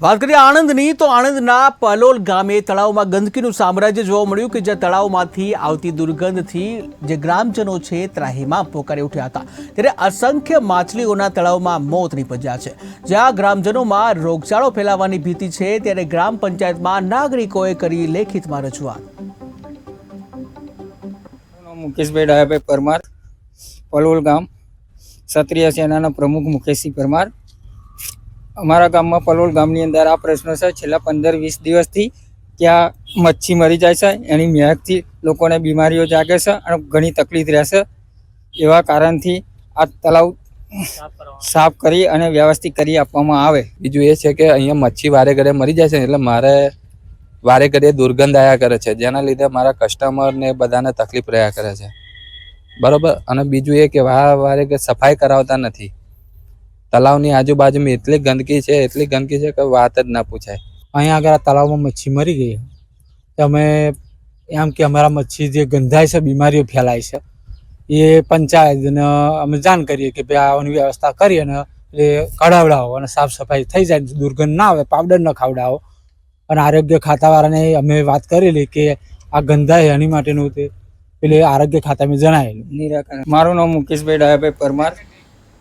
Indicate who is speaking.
Speaker 1: વાત કરીએ આણંદની, તો આણંદના પલોલ ગામે તળાવમાં ગંદકીનું સામ્રાજ્ય જોવા મળ્યું કે જ્યાં તળાવમાંથી આવતી દુર્ગંધથી જે ગ્રામજનો છે ત્રાહીમાં પોકારી ઉઠ્યા હતા. ત્યારે અસંખ્ય માછલીઓના તળાવમાં મોત નીપજ્યા છે. જ્યાં ગ્રામજનોમાં રોગચાળો ફેલાવાની ભીતિ છે, ત્યારે ગ્રામ પંચાયતમાં નાગરિકોએ કરી લેખિતમાં રજૂઆત.
Speaker 2: મુકેશભાઈ ડાયાભાઈ પરમાર, પલોલ ગામ, ક્ષત્રિય સેનાના પ્રમુખ મુકેશસિંહ પરમાર. અમારા ગામમાં પલોલ ગામની અંદર આ પ્રશ્ન છે. છેલ્લા પંદર વીસ દિવસથી ત્યાં મચ્છી મરી જાય છે. એની મહેકથી લોકોને બીમારીઓ જાગે છે અને ઘણી તકલીફ રહેશે એવા કારણથી આ તળાવ સાફ કરી અને વ્યવસ્થિત કરી આપવામાં આવે.
Speaker 3: બીજું એ છે કે અહીંયા મચ્છી વારે ઘડે મરી જાય છે એટલે મારે વારે ઘડીએ દુર્ગંધ આવ્યા કરે છે. જેના લીધે મારા કસ્ટમરને બધાને તકલીફ રહ્યા કરે છે. બરોબર? અને બીજું એ કે વારે વારે સફાઈ કરાવતા નથી. તલાવની આજુબાજુમાં એટલી ગંદકી છે, એટલી ગંદકી છે કે વાત જ ના પૂછાય.
Speaker 4: અહીંયા આગળ આ તળાવમાં મચ્છી મરી ગઈ. અમે એમ કે અમારા મચ્છી જે ગંધાય છે, બીમારીઓ ફેલાય છે, એ પંચાયતને અમે જાણ કરીએ કે ભાઈ આની વ્યવસ્થા કરી અને એ કઢાવડાવો અને સાફ સફાઈ થઈ જાય દુર્ગંધ ના આવે, પાવડર ન ખવડાવો. અને આરોગ્ય ખાતાવાળાને અમે વાત કરેલી કે આ ગંધાય એની માટેનું તે પેલે આરોગ્ય ખાતામાં જણાયેલું
Speaker 2: મારું નામ મુકેશભાઈ ડાયાભાઈ પરમાર.